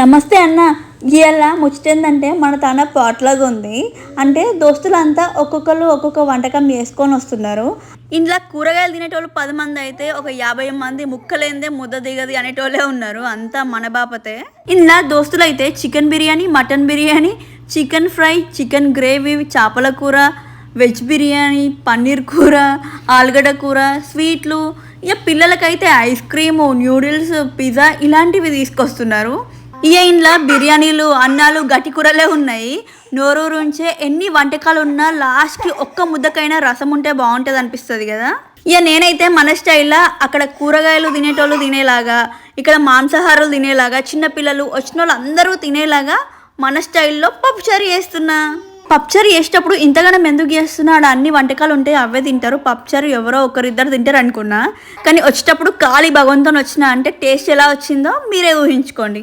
నమస్తే అన్న ఇవాళ ముచ్చటేందంటే మన తన పాట్లాగా ఉంది అంటే దోస్తులంతా ఒక్కొక్కరు ఒక్కొక్క వంటకం వేసుకొని వస్తున్నారు. ఇంట్లో కూరగాయలు తినేటోళ్ళు పది మంది అయితే ఒక యాభై మంది ముక్కలేందే ముద్ద దిగది అనేటోళ్ళే ఉన్నారు. అంతా మన బాపతే. ఇంట్లో దోస్తులు అయితే chicken biryani mutton biryani chicken fry chicken gravy చేపల కూర వెజ్ బిర్యానీ పన్నీర్ కూర ఆలుగడ్డ కూర స్వీట్లు. ఇక పిల్లలకైతే ఐస్ క్రీము న్యూడిల్స్ పిజ్జా ఇలాంటివి తీసుకొస్తున్నారు. ఇంట్లో బిర్యానీలు అన్నాలు గట్టి కూరలే ఉన్నాయి. నోరూరుంచే ఎన్ని వంటకాలు ఉన్నా లాస్ట్కి ఒక్క ముద్దకైనా రసం ఉంటే బాగుంటుంది అనిపిస్తుంది కదా? ఇక నేనైతే మన స్టైల్లో అక్కడ కూరగాయలు తినేటోళ్ళు తినేలాగా ఇక్కడ మాంసాహారాలు తినేలాగా చిన్నపిల్లలు వచ్చిన వాళ్ళు అందరూ తినేలాగా మన స్టైల్లో పప్పుచారు చేస్తున్నా. పప్చారు చేసేటప్పుడు ఇంతగానం ఎందుకు చేస్తున్నాడు ఆడ అన్ని వంటకాలు ఉంటాయి అవే తింటారు. పప్చారు ఎవరో ఒకరిద్దరు తింటారు అనుకున్నా. కానీ వచ్చేటప్పుడు ఖాళీ భగవంతుని వచ్చిన అంటే టేస్ట్ ఎలా వచ్చిందో మీరే ఊహించుకోండి.